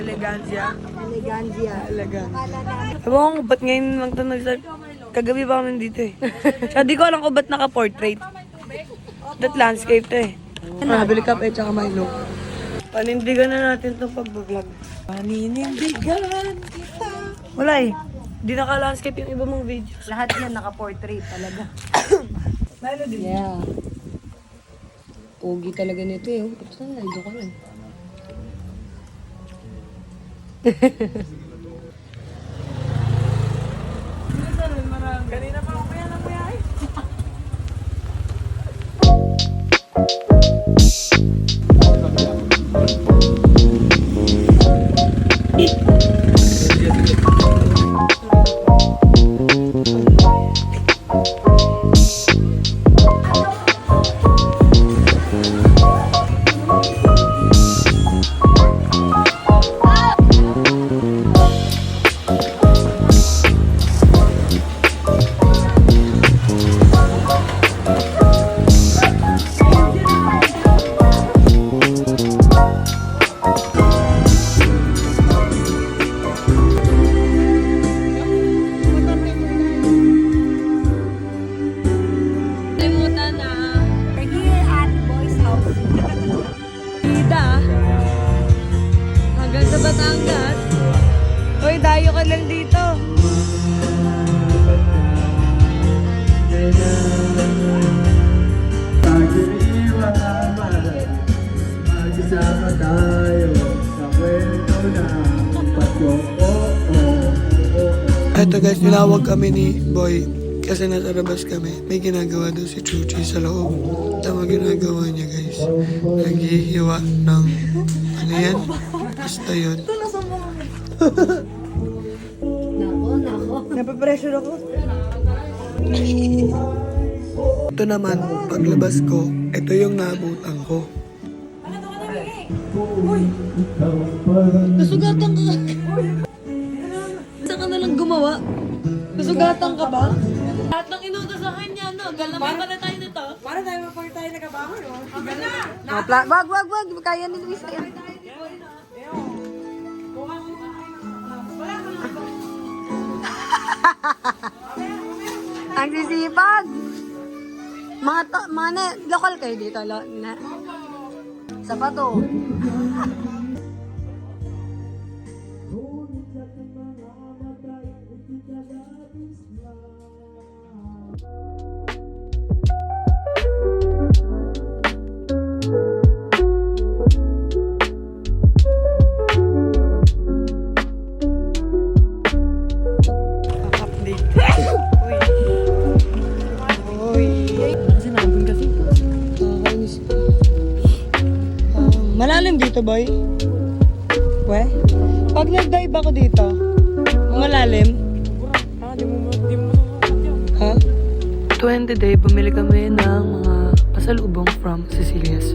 Elegancia. Elegancia. Elegan. Akala namin. Ewan ko ba't ngayon ito nag Kagabi pa kami dito eh. Kaya di ko alam kung ba't naka-portrait. That landscape to eh. Nabili ka eh, tsaka Milo. Panindigan na natin itong pag-vlog. Paninindigan kita. Wala eh. Di naka-landscape yung iba mong videos. Lahat yan naka-portrait talaga. Milo din. Yeah. Pogi talaga nito eh. Ito na, ito ka lang. Kanina pa ako kaya na kuya eh. Batangas. Uy, dayo ka lang dito. Magsasama tayo sa kwento na. Eto guys, tinawag kami ni Boy kasi nasa labas kami. May ginagawa daw si Chuchi sa loob. Tama ginagawa niya guys. Naghihiwa ng ano yan? Basta yun. Nako, nako. Napapressure ako. Ito naman, paglabas ko, ito yung naabutan ko. Nasugatan ka. Saan ka na lang gumawa? Nasugatan ka ba? Lahat ng inutos sa kanya, no? Galamay pala tayo nito. Para tayo mapag tayo nagabangon, no? Wag, wag, wag. Kaya ni Luis yan. Ang sisipag. Mga to, mga na, local kayo dito, lo, na. Sa pato. Update. malalim dito, boy. We? Pag nag-dive ako dito, malalim. Ah, di mo, di mo masusukat yun. Ha? 20 day, bumili kami ng mga pasalubong from Cecilia's.